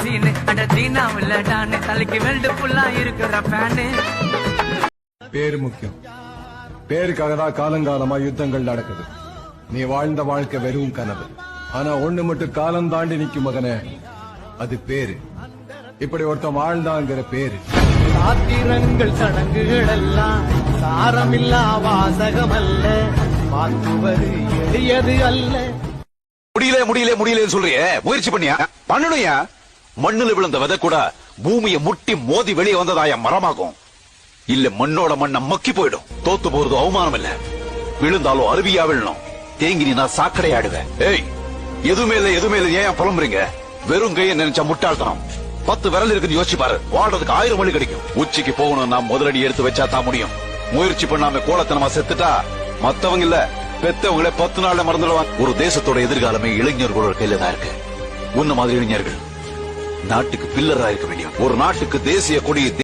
சீனு அட தீனா உள்ளடான்னு தலைக்கு வெல்டு ஃபுல்லா இருக்கிற ஃபேனு பேரு முக்கியம். பேருக்காக தான் காலங்காலமா யுத்தங்கள் நடக்குது. நீ வாழ்ந்த வாழ்க்கை வெறும் கனவு. ஆனா ஒண்ணு மட்டும் காலம் தாண்டி நிக்கும் மகனே அது பேரு. இப்படி ஒருத்தன் வாழ்ந்தாங்கிற பேரு. சாத்திரங்கள் சடங்குகள் எல்லாம் சாரமில்லா வாசகம் அல்ல மாற்றுவது எளியது அல்ல. முடியல முடியல முடியலன்னு சொல்றியே. முயற்சி பண்ணியா? பண்ணணும்யா? மண்ணுல விழுந்த விதை கூட பூமியை முட்டி மோதி வெளியே வந்ததாய மரமாகும். இல்ல மண்ணோட மண்ணை மக்கி போயிடும். தோத்து போறது அவமானம் இல்ல. விழுந்தாலும் அருவியா விழணும். தேங்கி நீ நான் சாக்கடை ஆடுவேன் ஏய் எதுவுமே இல்ல எதுவுமே இல்ல. ஏன் புலம்புறீங்க? வெறும் கையை நினைச்சா முட்டாள்தனம். பத்து விரல் இருக்குன்னு யோசிச்சு பாரு. வாழ்றதுக்கு ஆயிரம் வழி கிடைக்கும். உச்சிக்கு போகணும் நான் முதலடி எடுத்து வச்சா தான் முடியும். முயற்சி பண்ணாம கோலத்தனமா செத்துட்டா மத்தவங்க இல்ல பெத்தவங்களே பத்து நாள்ல மறந்துடுவாங்க. ஒரு தேசத்தோட எதிர்காலமே இளைஞர்களோட கையில தான் இருக்கு. உன்ன மாதிரி இளைஞர்கள். நாட்டுக்கு பில்லரா இருக்க வேண்டிய ஒரு நாட்டுக்கு தேசிய கொடி